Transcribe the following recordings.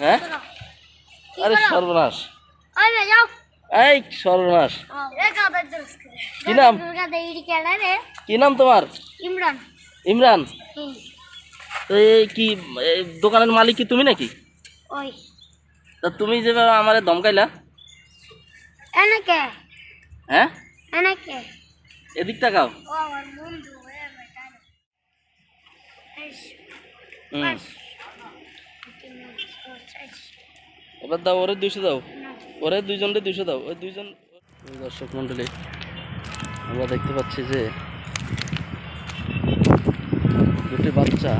হ্যাঁ? আরে সর্বনাশ। এই সর্বনাশ। কি নাম? কি নাম তোমার? ইমরান। ইমরান? এই কি দোকানের মালিক কি তুমি নাকি? তা তুমি যেভাবে আমার দমকাইলা হ্যাঁ? এদিক তাকাও। হুম। এবার দাও, ওরে দুইশো দাও। ওরে দুইজনরে দুইশো দাও। ওই দুইজন দর্শক মণ্ডলী, আমরা দেখতে পাচ্ছি যে দুটি বাচ্চা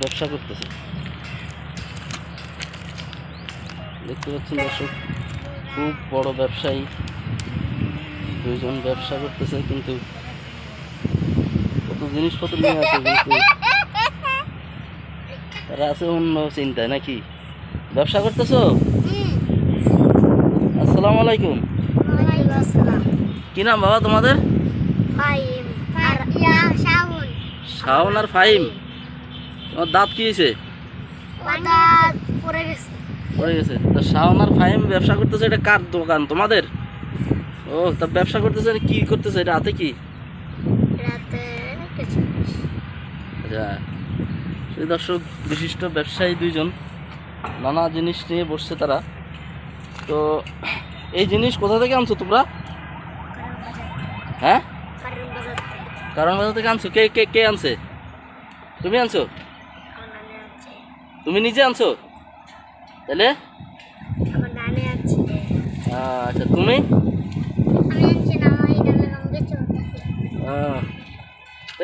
ব্যবসা করতেছে। দেখতে পাচ্ছেন দর্শক, খুব বড় ব্যবসায়ী। দুইজন ব্যবসা করতেছে, কিন্তু কত জিনিসপত্র নিয়ে আছে কিন্তু তারা আছে অন্য চিন্তায় নাকি? ব্যবসা করতেছো? আসসালামু আলাইকুম। কি নাম বাবা তোমাদের? শাওন। আর ফাহিম। তোমার দাঁত কি হয়েছে পড়ে গেছে। তা শাওন আর ফাহিম ব্যবসা করতেছে এটা কার দোকান? তোমাদের? ও তা ব্যবসা করতেছে কি করতেছে? হাতে কি? আচ্ছা। সেই দর্শক, বিশিষ্ট ব্যবসায়ী দুইজন, নানা জিনিস নিয়ে বসছে তারা। তো, এই জিনিস কোথা থেকে আনছো তোমরা? হ্যাঁ? কারণ বাজার থেকে আনছো। কে কে কে আনছে? তুমি আনছো? তুমি নিজে আনছো? তাহলে? আচ্ছা তুমি?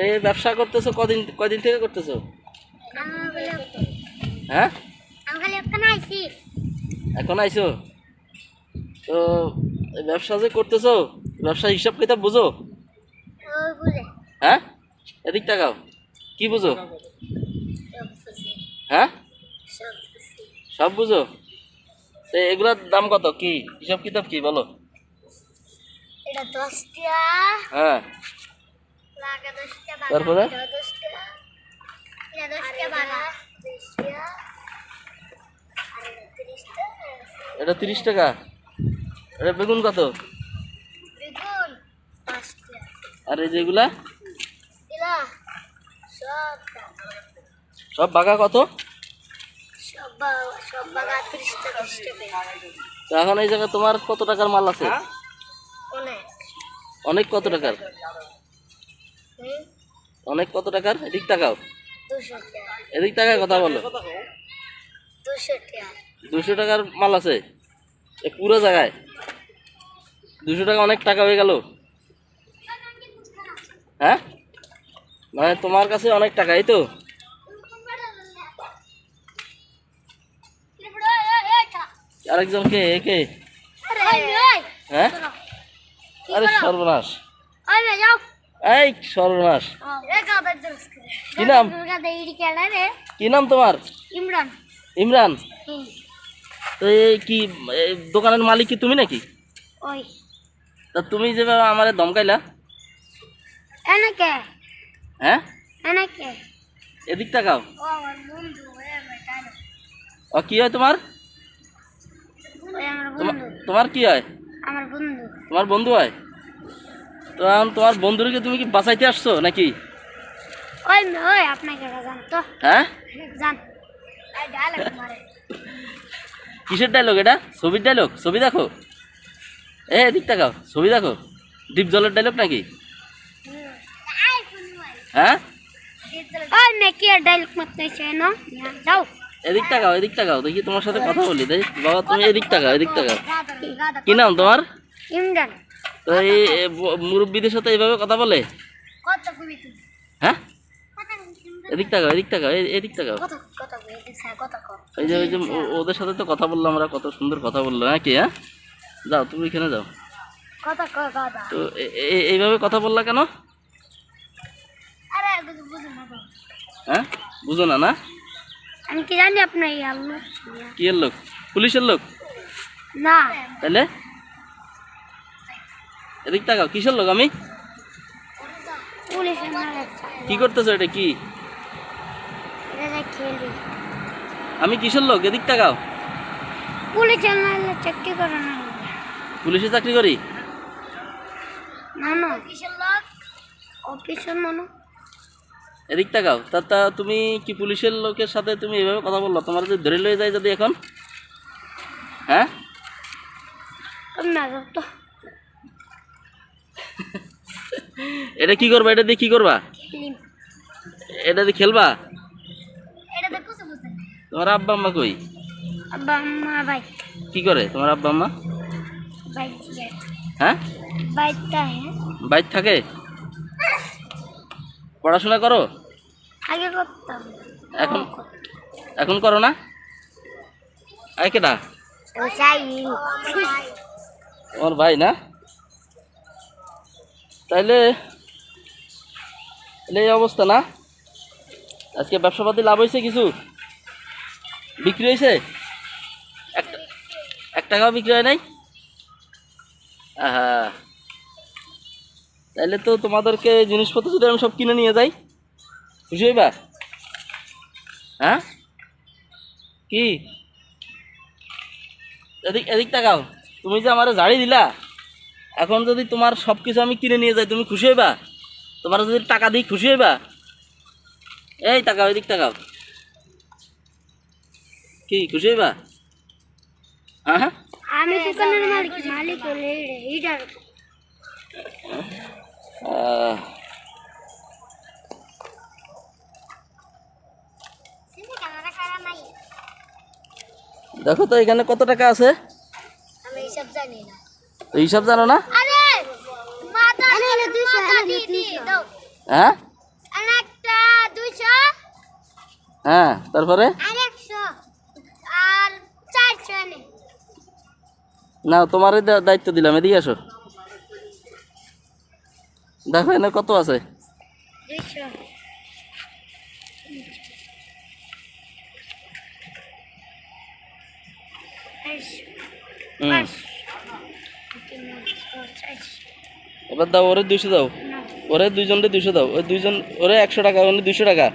এই ব্যবসা করতেছো কদিন কদিন থেকে করতেছো? হ্যাঁ? এখন আইছো। তো ব্যবসা যে করতেছো ব্যবসা হিসাব কিতাব বুঝো? হ্যাঁ? এদিক তাকাও। কি বুঝো? হ্যাঁ? সব বুঝো। তো এগুলার দাম কত? কি? হিসাব কিতাব কি? বলো। হ্যাঁ। তারপরে? এটা তিরিশ টাকা। এটা বেগুন কত? আর এই যেগুলা? সব। বাঘা কত? এখন এই জায়গায় তোমার কত টাকার মাল আছে? অনেক। অনেক কত টাকার? অনেক কত টাকার? এদিক টাকাও টাকা এদিক টাকায় কথা বলো। দুশো টাকার মাল আছে? পুরো জায়গায়? দুশো টাকা অনেক টাকা হয়ে গেল। হ্যাঁ? মানে তোমার কাছে অনেক টাকা এই তো? আরেকজন কে কে হ্যাঁ? আরে সর্বনাশ। যাও। এই সর্বনাশ। কি নাম? কি নাম তোমার? ইমরান। ইমরান? তো এই কি এই দোকানের মালিক কি তুমি নাকি? তা তুমি যেভাবে আমার দমকাইলা এনেকে হ্যাঁ? এদিক তাকাও। ও আমার বন্ধু এ বেটা ও কি হয় তোমার? তোমার- তোমার কি হয়? আমার বন্ধু। তোমার বন্ধু হয়? তো তোমার বন্ধুরকে তুমি কি বাঁচাইতে আসছো নাকি? ওই ওই আপনাকে জান তো। হ্যাঁ? জান। কিসের ডায়লগ এটা? ছবির ডায়লগ ছবি দেখো। এ এদিক তাকাও ছবি দেখো। ডিপ জলের ডায়লগ নাকি? হ্যাঁ? ওই মে কি ডায়লগ কইছে না যাও। এদিক তাকাও এদিক তাকাও দেখি তোমার সাথে কথা বলি দেখ। বাবা তুমি এদিক তাকাও এদিক তাকাও। কি নাম তোমার? ইমরান। তো এই মুরব্বিদের সাথে এইভাবে কথা বলে? হ্যাঁ? এদিক তাকাও এদিক তাকাও এদিক তাকাও। এই যে ওই যে ওদের সাথে তো কথা বললাম আমরা কত সুন্দর কথা বলল নাকি হ্যাঁ? যাও তুমি এখানে যাও। তো এইভাবে কথা বললা কেন। হ্যাঁ? বুঝো না না? আমি কি জানি আপনার কি লোক? পুলিশের লোক? না। তাহলে এদিক তাকাও কিসের লোক আমি? কি করতেছো এটা কি? আমি কিসের লোক? এদিক তাকাও। চাকরি করে না। পুলিশে চাকরি করি? এদিক তাকাও। তা তা তুমি কি পুলিশের লোকের সাথে তুমি এভাবে কথা বলল? তোমার যদি ধরে লয়ে যায় যদি এখন? হ্যাঁ? না তো। এটা কি করবা? এটা দিয়ে কি করবা? এটা দিয়ে খেলবা? তোমার আব্বা আম্মা কই? আব্বা আম্মা বাইক। কি করে তোমার আব্বা আম্মা? বাইক হ্যাঁ? বাইকটা হ্যাঁ বাইক থাকে? পড়াশোনা করো? আগে করতাম। এখন এখন করো না? আয় কেটা ও চাই তোমার ভাই না? তাইলে তাহলে এই অবস্থা না? আজকে ব্যবসাপাতি লাভ হয়েছে কিছু? বিক্রি হয়েছে? এক- টাকাও বিক্রি হয় নাই? আহা। তাইলে তো তোমাদেরকে জিনিসপত্র যদি আমি সব কিনে নিয়ে যাই, খুশি হইবা? হ্যাঁ? কি? এদিক এদিক তাকাও। তুমি যে আমার জাড়ি দিলা, এখন যদি তোমার সব কিছু আমি কিনে নিয়ে যাই, তুমি খুশি হইবা? তোমার যদি টাকা দিই খুশি হইবা? এই টাকা ওই দিক তাকাও। কি খুশি হইবা? হ্যাঁ আমি দোকানের মালিক মালিক হলে দেখো তো এখানে কত টাকা আছে? আমি এইসব জানি না। হিসাব জানো না আরে মাথা আরে দুইশো দি দি দাও হ্যাঁ? হ্যাঁ তারপরে? নে তোমারই দায়িত্ব দিলাম এদিকে আসো। দেখো এনে কত আছে? এবার দাও ওরে দুইশো দাও। ওরে দুইজনরে দুইশো দাও। ওই দুইজন ওরে একশো টাকা ওরে দুইশো টাকা।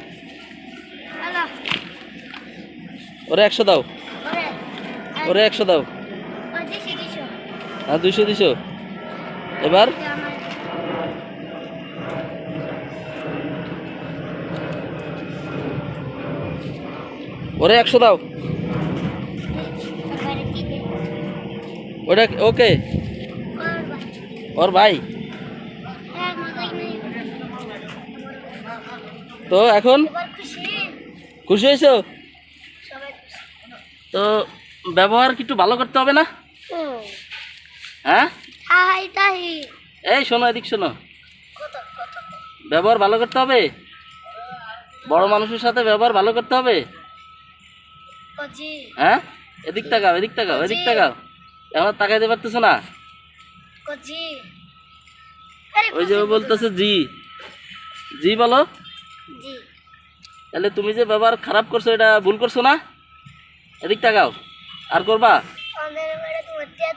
ওরে একশো দাও। ওরে একশো দাও। হ্যাঁ দুইশো দিছো। এবার? ওরে একশো দাও। ওটা ওকে। ওর ভাই? তো এখন খুশি হয়েছো? তো ব্যবহার একটু ভালো করতে হবে না? হ্যাঁ? এই শোনো, এদিক শোনো। ব্যবহার ভালো করতে হবে? বড় মানুষের সাথে ব্যবহার ভালো করতে হবে? হ্যাঁ? এদিক তাকাও এদিক তাকাও এদিক তাকাও। এখন তাকাইতে পারতেছো না? ওই যে বলতেছে জি। জি বলো। তাহলে তুমি যে ব্যবহার খারাপ করছ এটা ভুল করছ না? এদিক তাকাও। আর করবা?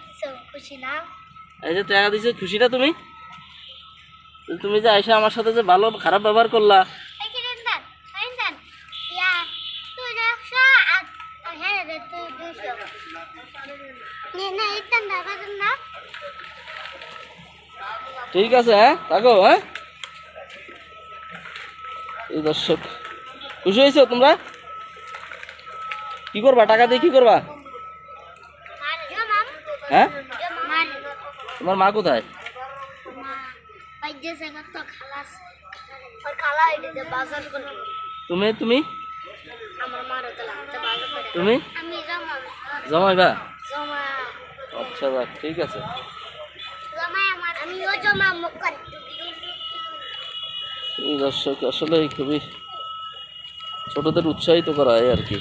দিছো খুশি না? এই যে টাকা দিছো খুশিটা তুমি? তুমি যে আইসা আমার সাথে যে ভালো খারাপ ব্যবহার করলা। ঠিক আছে হ্যাঁ? দেন দেন এই দর্শক, খুশি হয়েছো তোমরা? কি করবা? টাকা দিয়ে কি করবা? মানে মাম হ্যাঁ? মানে তোমার মা কোথায়? মা বাইজে জায়গা তো খালাস আর খালা এদিকে বাজার করে তুমি তুমি আমার মার তো লাগতে বাজার করে। তুমি আমি জমা জমাইবা জমা আচ্ছা যাক ঠিক আছে জমা আমার আমিও জমা মুখ করে এই দর্শক আসলে খুবই ছোটদের উৎসাহিত করা হয় আর কি।